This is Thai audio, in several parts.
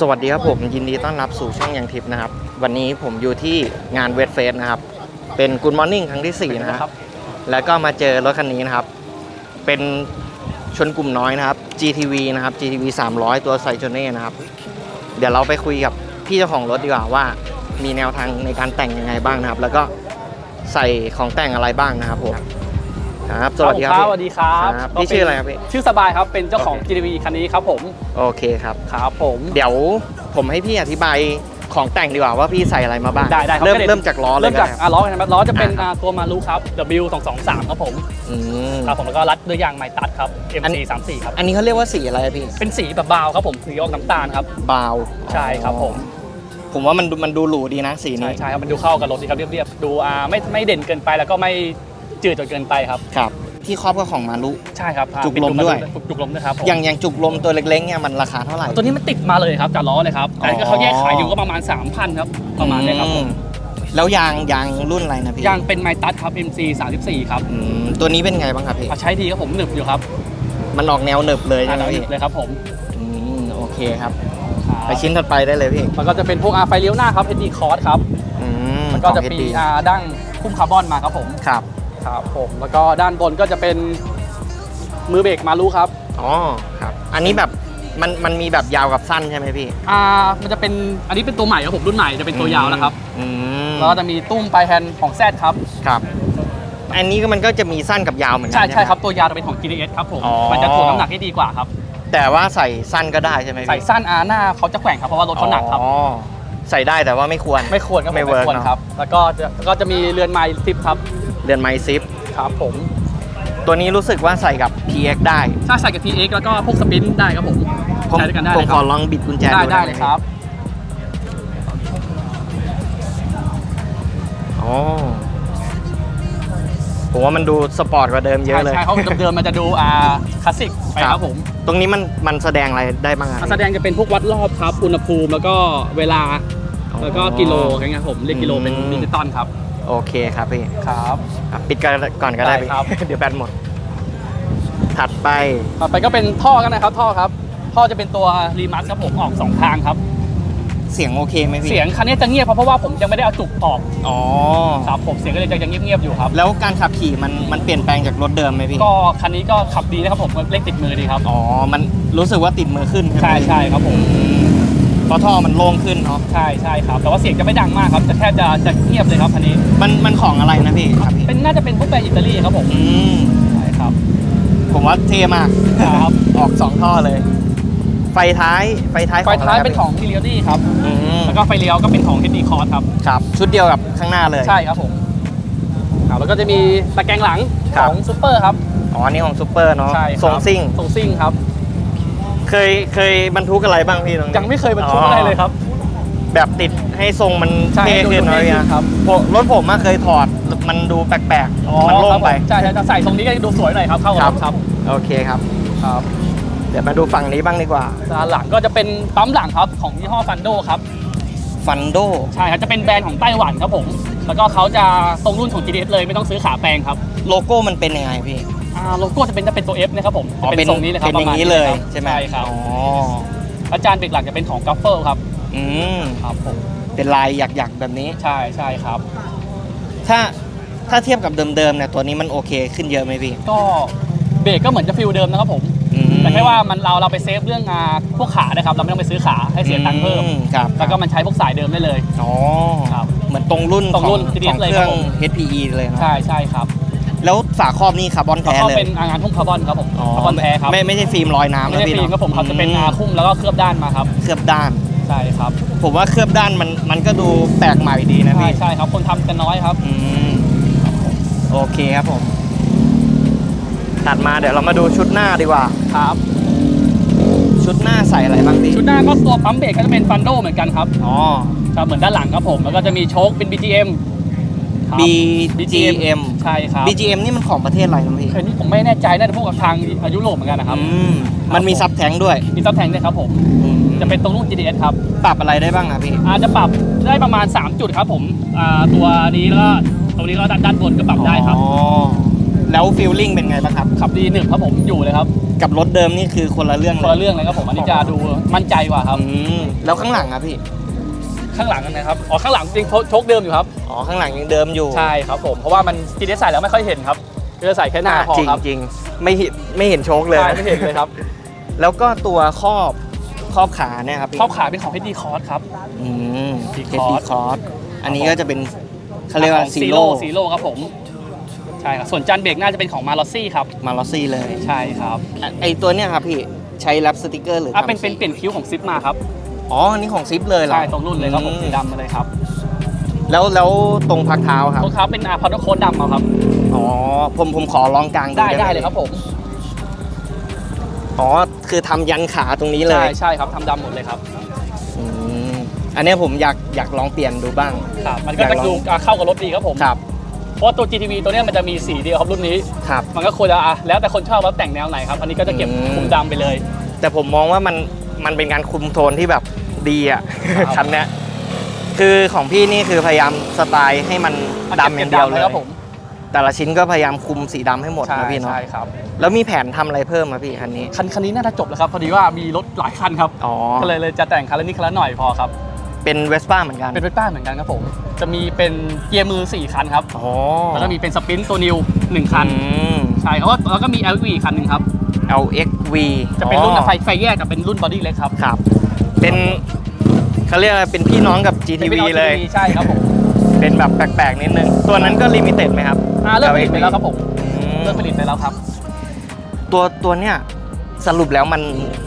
สวัสดีครับผมยินดีต้อนรับสู่ช่องยังทิพย์นะครับ วันนี้ผมอยู่ที่งานเวทเฟสนะครับ เป็น Good Morning ครั้งที่ 4 นะฮะแล้วก็มาเจอรถคันนี้นะครับ เป็นชนกลุ่มน้อยนะครับ GTV นะครับ GTV 300 ตัวไซโจเน่นะครับ เดี๋ยวเราไปคุยกับพี่เจ้าของรถดีกว่าว่า มีแนวทางในการแต่งยังไงบ้างนะครับ แล้วก็ใส่ของแต่งอะไรบ้างนะครับผม ครับสวัสดีครับสพี่วัสดีครับครับพี่ชื่ออะไรครับพี่ ชื่อสบายครับ เป็นเจ้าของ โอเค GTV คันนี้ครับผมโอเคครับ ครับผม เดี๋ยวผมให้พี่อธิบายของแต่งดีกว่าว่าพี่ใส่อะไรมาบ้างได้ได้ครับเริ่มก็ดี๋ยวเริ่มจากล้อเลยเริ่มจากได้ครับ อะล้อกันนะครับล้อจะเป็นอ่าครับอ่าตัวมารุครับ W 2 2 3ครับผมอืม ครับผมแล้วก็รัดด้วยยางไมตัดครับ อัน MC 3 4ครับ อันนี้เขาเรียกว่าสีอะไรอะพี่เป็นสีแบบบราวน์ครับผมสีออกน้ำตาลครับ บาวใช่ครับผม ผมว่ามันดูมันดูหรูดีนะสีใช่นี้ ใช่ครับมันดูเข้ากับรถดีครับเรียบๆดูอ่าไม่ไม่เด่นเกินไปแล้วก็ไม่ จืดจนเกินไปครับ ครับ ที่ครอบก็ของมารุ ใช่ครับอ่าจุกเป็นลมด้วยจุกจุกลมด้วยครับผมอย่างอย่างจุกลมตัวเล็กๆเนี่ยมันราคาเท่าไหร่ ตัวนี้มันติดมาเลยครับจากล้อเลยครับแต่อ๋อก็เขาแยกขายอยู่ก็ประมาณ 3,000ครับประมาณเนี้ครับผมอืแล้วยางยางรุ่นอะไรนะพี่ยางเป็นไมตัดครับ MC 34ครับอืมตัวนี้เป็นไงบ้างครับพี่ อะใช้ดีครับผมหนึบอยู่ครับมันออกแนวหนึบเลยอ่าใช่ไหมหนึพี่บเลยครับผมอืมโอเคครับครับไปชิ้นถัดไปได้เลยพี่มันก็จะเป็นพวกอาไฟเลี้ยวหน้าครับ HD Cross ครับอืมแล้วก็จะของ มี HD อาดั้งคุ้มคาร์บอนมาครับผม ครับ ครับผมแล้วก็ด้านบนก็จะเป็นมือเบรกมารุครับอ๋อครับ อันนี้แบบมันมันมีแบบยาวกับสั้นใช่ไหมพี่อ่ามันจะเป็นอันนี้เป็นตัวใหม่ครับผมรุ่นใหม่จะเป็นตัวยาวนะครับอืมแล้วก็จะมีตุ้มปลายแฮนด์ของ Z ครับครับ อันนี้ก็มันก็จะมีสั้นกับยาวเหมือนกัใช่ไหมใช่ครับตัวยาวจะเป็นของ GTS ครับผมอ๋อมันจะถ่วงน้ำหนักได้ดีกว่าครับ แต่ว่าใส่สั้นก็ได้ใช่ไหมพี่ใส่สั้นอาหน้าเขาจะแกว่งครับเพราะว่ารถเขาหนักครับอ๋อใส่ได้แต่ว่าไม่ควรไม่ควรครับผมไม่เวิร์กควรเนอะครับ แล้วก็จะแล้วก็จะมีเรือนไม้ทิปครับ เรือนไมซิปครับผม ตัวนี้รู้สึกว่าใส่กับ PX ได้ ถ้าใส่กับ PX แล้วก็พวกสปินได้ครับผมผมใช้ด้วยกันได้ผมเลยขคอรับลองบิดกุญแจได้ดูได้หมเลยครับ อ๋อผมว่ามันดูสปอร์ตกว่าเดิมเยอะเลย ใช่ใช่เขาเดิมๆมันจะดูอ่าคลาสสิกไปครับผมตรงนี้มันมันแสดงอะไรได้บ้างอะการแสดงจะเป็นพวกวัดรอบครับ อุณหภูมิแล้วก็เวลา แล้วก็กิโลอย่างเงี้ยครับผมเรียกกิโลเป็นดิจิตอลครับ โอเคครับพี่ครับ อะปิดกันก่อนก็ได้ได้พี่ครับ เดี๋ยวแบตหมด ถัดไปต่อไปก็เป็นท่อกันนะครับท่อครับ ท่อจะเป็นตัวรีมัสครับผมออกสองทางครับ เสียงโอเคไหมพี่เสียงคันนี้จะเงียบเพราะว่าผมยังไม่ได้เอาจุกออกอ๋อ ครับผมเสียงก็เลยยังเงียบๆอยู่ครับ แล้วการขับขี่มันมันเปลี่ยนแปลงจากรถเดิมไหมพี่ ก็คันนี้ก็ขับดีนะครับผมเล่นติดมือดีครับ อ๋อ มันรู้สึกว่าติดมือขึ้นใช่ไหมใช่ใช่ครับผม อืม เพราะท่อมันโล่งขึ้นเนาะใช่ใช่ครับ แต่ว่าเสียงจะไม่ดังมากครับจะแค่จะจะเงียบเลยครับคันนี้ มันมันของอะไรนะพี่ครับพี่เป็นน่าจะเป็นพวกแบรนด์อิตาลีครับผมอืมใช่ครับ ผมว่าเท่มากครับ ออกสองท่อเลย ไฟท้ายไฟท้ายไฟท้ายะรเป็นของพิเรียดี้ครับอืมแล้วก็ไฟเลี้ยวก็เป็นของ HD Cross ครับครับชุดเดียวกับข้างหน้าเลยใช่ครับผมอ่าแล้วก็จะมีตะแกรงหลังครัขบองซูเปอร์ครับอ๋ออันนี่ของซูเปอร์เนาะใช่ครับทรงซิ่งทรงซิ่งครับ เคยเคยบรรทุกอะไรบ้างพี่ตรงนี้ยังไม่เคยบรรทุกอะไรเลยครับ แบบติดให้ทรงมันใช่เท่ให้ดูขึ้นดูหน่อยเท่ขึ้นนะครับผมรถผมอะเคยถอดมันดูแปลกๆมันโล่งไปใช่ใช่จะใส่ทรงนี้ก็ดูสวยหน่อยครับเข้ากับครับรถครับ โอเคครับครับเดี๋ยวมาดูฝั่งนี้บ้างดีกว่าด้านหลังก็จะเป็นปั๊มหลังครับของยี่ห้อฟันโดครับฟันโดใช่ครับจะเป็นแบรนด์ของไต้หวันครับผม แล้วก็เขาจะตรงรุ่นของ GTS เลยไม่ต้องซื้อขาแปลงครับ โลโก้มันเป็นยังไงพี่ อ่าโลโก้จะเป็นจะเป็นตัว F นะครับผมอ๋อจะเป็นทรงนี้เลยครับเป็นอย่างนี้ประมณเลยครับใช่ไหมใช่ครับอ๋ออาจารย์เบรกหลังจะเป็นของกัฟเฟิลครับอืมครับผมเป็นลายหยักๆแบบนี้ ใช่ใช่ครับ ถ้าถ้าเทียบกับเดิมๆเนี่ยตัวนี้มันโอเคขึ้นเยอะไหมพี่ก็เบรกก็เหมือนจะฟิลเดิมนะครับผม อืมแต่แค่ว่ามันเราเราไปเซฟเรื่องอ่าพวกขานะครับ เราไม่ต้องไปซื้อขาให้เสียตังค์เพิ่ม อืครับแล้วก็มันใช้พวกสายเดิมได้เลย อ๋อครับเหมือนตรงรุ่นตรงรุ่นของ TDS ของเลยเคครัรื่บองผม HPE เลยเนอะใช่ใช่ครับ แล้วฝาครอบนี่คาร์บอนแล้วแท้ก็เลยเป็นงานทุ่งคาร์บอนครับผมคาร์บอนแท้ครับไม่ไม่ใช่ฟิล์มลอยน้ำไม่นะใช่พี่ฟิล์มเนาะครับผมครับจะเป็นอาคุ้มแล้วก็เคลือบด้านมาครับเคลือบด้านใช่ครับ ผมว่าเคลือบด้านมันมันก็ดูแปลกใหม่ดีนะใช่พี่ใช่ครับคนทำกันน้อยครับอืมโอเคครับผมตัดมาเดี๋ยวเรามาดูชุดหน้าดีกว่าครับ ชุดหน้าใส่อะไรบ้างพี่ชุดหน้าก็ตัวปั๊มเบรกก็จะเป็นฟันโดเหมือนกันครับอ๋อครับเหมือนด้านหลังครับผมแล้วก็จะมีโชคเป็น BGM ครับ BGM ใช่ครับ BGM นี่มันของประเทศอะไรนะพี่เคยนี่ผมไม่แน่ใจน่าจะพวกกับทางยุโรปเหมือนกันนะครับ อืมมันมีซับแทงด้วยมีซับแทงด้วยครับผมอืมจะเป็นตรงรุ่น GTS ครับปรับอะไรได้บ้างอะพี่ อาจจะปรับได้ประมาณ 3 จุดครับผมอ่าตัวนี้แล้วก็ตรงนี้ก็ด้านด้านบนก็ปรับได้ครับ อ๋อแล้วฟิลลิ่งเป็นไงบ้างครับ ขับดีหนึ่งครับผมอยู่เลยครับกับรถเดิมนี่คือคนละเรื่องคนละเรื่องเลยครับผมอันนี้จะดูมั่นใจกว่าครับ อืมแล้วข้างหลังอะพี่ ข้างหลังนะครับอ๋อข้างหลังจริงโชคเดิมอยู่ครับอ๋อข้างหลังยังเดิมอยู่ใช่ครับผมเพราะว่ามันจีเใส่แล้วไม่ค่อยเห็นครับก็จะใส่แค่หน้าอะพอจริงครับจริงไม่เห็นไม่เห็นโชคเลยใช่ไม่เห็นเลยครับ แล้วก็ตัวครอบครอบขาเนี่ยครับพี่ครอบขาเป็นของ HD Cross ครับอืมดีเคอร์สดีคอร์สอันนี้ก็จะเป็นเขาเรียกว่าของซีโร่ซีโร่ครับผมใช่ครับส่วนจานเบรกน่าจะเป็นของมาลอซี่ครับมาลอซี่เลยใช่ครับอะไอตัวเนี้ยครับพี่ใช้แรปสติกเกอร์หรืออะทำเป็นเป็นสีเปลี่ยนคิ้วของซิปมาครับ อ๋อ อันนี้ของซิปเลยเหรอใช่ตรงรุ่นเลยครับผมอืสีดำมาเลยครับ แล้วแล้วตรงพักเท้าครับรองเท้าเป็นอาพาร์ตโค้ดดำเอาครับ อ๋อ ผมผมขอลองกลางได้หมได้เลยครับผม อ๋อ คือทำยันขาตรงนี้เลใช่ยใช่ครับทำดำหมดเลยครับอืมอันเนี้ยผมอยากอยากลองเปลี่ยนดูบ้าง ครับ มันก็อยากจะลองดูอะเข้ากับรถดีครับผม ครับ เพราะว่าตัว GTV ตัวเนี้ยมันจะมีสีเดียวครับรุ่นนี้ ครับ มันก็ควรจะอะแล้วแต่คนชอบว่าแต่งแนวไหนครับ อันนี้ก็จะเก็บอืมคุมดำไปเลย แต่ผมมองว่ามันมันเป็นการคุมโทนที่แบบ ดีอะครับคันเนี้ยคือของพี่นี่คือพยายามสไตล์ให้มันดำอย่างเดียวเลยครับผม แต่ละชิ้นก็พยายามคุมสีดำให้หมดใช่นะพี่เนาะใช่ครับ แล้วมีแผนทำอะไรเพิ่มมาพี่คันนี้ คันคันนี้น่าจะจบแล้วครับ พอดีว่ามีรถหลายคันครับอ๋อก็เลยเลยจะแต่งคันละนิดคันละหน่อยพอครับเป็นเวสป้าเหมือนกัน เป็นเวสป้าเหมือนกันครับผม จะมีเป็นเกียร์มือ 4 คันครับอ๋อแล้วก็มีเป็นสปรินต์ตัวนิว 1 คันอืมใช่ครับแล้วก็มี LV อีกคันหนึ่งครับ LXV จะเป็นรุ่นอ๋อไฟไฟแยกกับเป็นรุ่นบอดี้เล็กครับ ครับ เป็นเขาเรียกอะไรเป็นพี่น้องกับ GTV ป็นเลยใช่ครับผมเป็นแบบแปลกๆนิดนึง ตัวนั้นก็ลิมิเต็ดไหมครับอ่าเลิกผลิตไปแล้วครับผมอืมเลิกผลิตไปแล้วครับ ตัวตัวเนี้ยสรุปแล้วมัน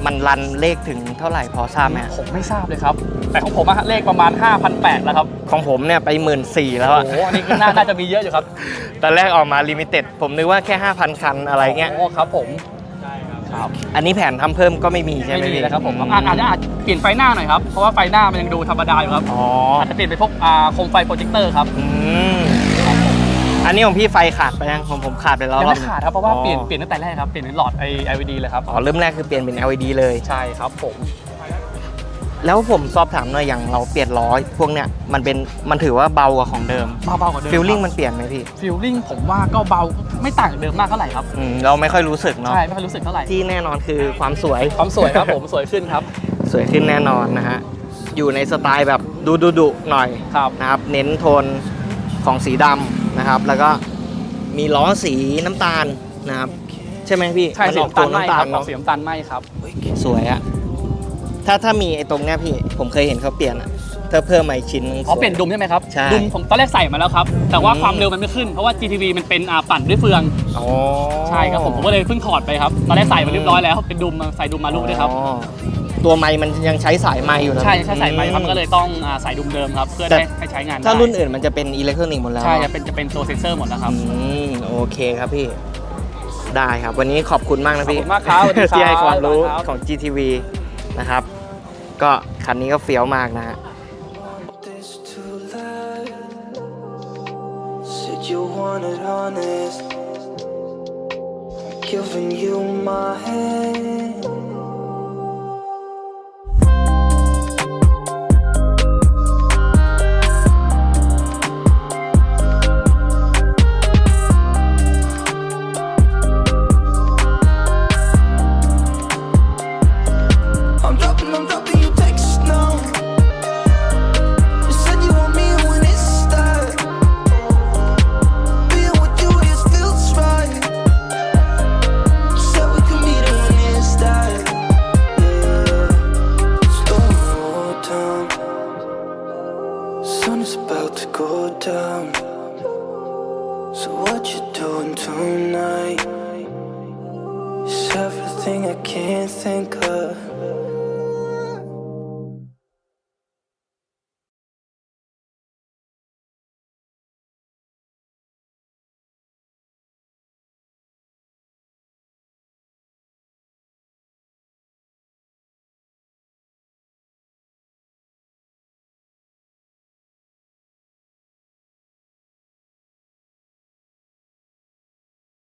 มันรันเลขถึงเท่าไหร่พอทราบไหมผมไม่ทราบเลยครับ แต่ของผมอะเลขประมาณ 5,800แล้วครับของผมเนี่ยไปหมื่นสี่แล้วโอ้อะโหอันนี้ก็น่าน่าจะมีเยอะอยู่ครับตอนแรกออกมาลิมิเต็ดผมนึกว่าแค่ 5,000 คันอะไรเงี้ยโอ้ครับผมครับ อันนี้แผนทำเพิ่มก็ไม่มีใช่ไหมไม่มีพี่แล้วครับผมอาจอาจจะอาจเปลี่ยนไฟหน้าหน่อยครับ เพราะว่าไฟหน้ามันยังดูธรรมดาอยู่ครับอ๋ออาจจะเปลี่ยนเป็นพวกอ่าโคมไฟโปรเจคเตอร์ครับอืมอันนี้ของพี่ไฟขาดไปยังผมผมขาดไปแล้วยังรอบไม่หนึ่งขาดครับเพราะว่าอ๋อเปลี่ยนเปลี่ยนตั้งแต่แรกครับเปลี่ยนเป็นหลอดไอ LED เลยครับอ๋อเริ่มแรกคือเปลี่ยนเป็น LED เลย ใช่ครับผม แล้วผมสอบถามหน่อยอย่างเราเปลี่ยนล้อพวกเนี้ยมันเป็นมันถือว่าเบากว่าของเดิมเบาๆกว่าเดิมฟิลลิ่งมันเปลี่ยนไหมพี่ฟิลลิ่งผมว่าก็เบาไม่ต่างจากเดิมมากเท่าไหร่ครับอืมเราไม่ค่อยรู้สึกเนาะใช่ไม่ค่อยรู้สึกเท่าไหร่ที่แน่นอนคือความสวยความสวยครับผมสวยขึ้นครับ สวยขึ้นแน่นอนนะฮะอยู่ในสไตล์แบบดูดุดุๆหน่อยครับนะครับ เน้นโทนของสีดำนะครับ แล้วก็มีล้อสีน้ำตาลนะครับ ใช่ไหมพี่ใช่มันสีออกน้ำตัตาวลไหมน้ำตาครัลบออเนาะกสีน้ำตาลไหมครับ สวยอะ ถ้าถ้ามีไอ้ตรงเนี้ยพี่ ผมเคยเห็นเขาเปลี่ยนอะถ้าเพิ่มมาอีกชิ้นนึงอ๋อสวยเปลี่ยนดุมใช่ไหมครับใช่ดุมผมตอนแรกใส่มาแล้วครับ แต่ว่าอืม ความเร็วมันไม่ขึ้นเพราะว่า GTV มันเป็นอ่าปั่นด้วยเฟืองอ๋อใช่ครับผมผมก็เลยเพิ่งถอดไปครับตอนแรกใส่มาเรียบร้อยแล้วเป็นดุมมาใส่ดุมมาลูกด้วยครับ อ๋อตัวไม้มันยังใช้สายไม้อยู่นะใช่ใช่ใส่ไปครับอืก็เลยต้องอ่าใส่ดุมเดิมครับ เพื่อแต่ ได้ให้ใช้งานได้ถ้ารุ่นอื่นมันจะเป็นอิเล็กทรอนิกส์หมดแล้วใช่จะเป็นจะเป็นตัวเซ็นเซอร์หมดแล้วครับ อืมโอเคครับพี่ ได้ครับ วันนี้ขอบคุณมากนะพี่ขอบคุณมากครับสวัสดีครับที่ให้ความรู้ครับ ของ GTV นะครับ ก็คันนี้ก็เฟี้ยวมากนะฮะ this to life. Said you wanted honest. I'm giving you my hand. Sun is about to go down. So what you doing tonight? It's everything I can't think of.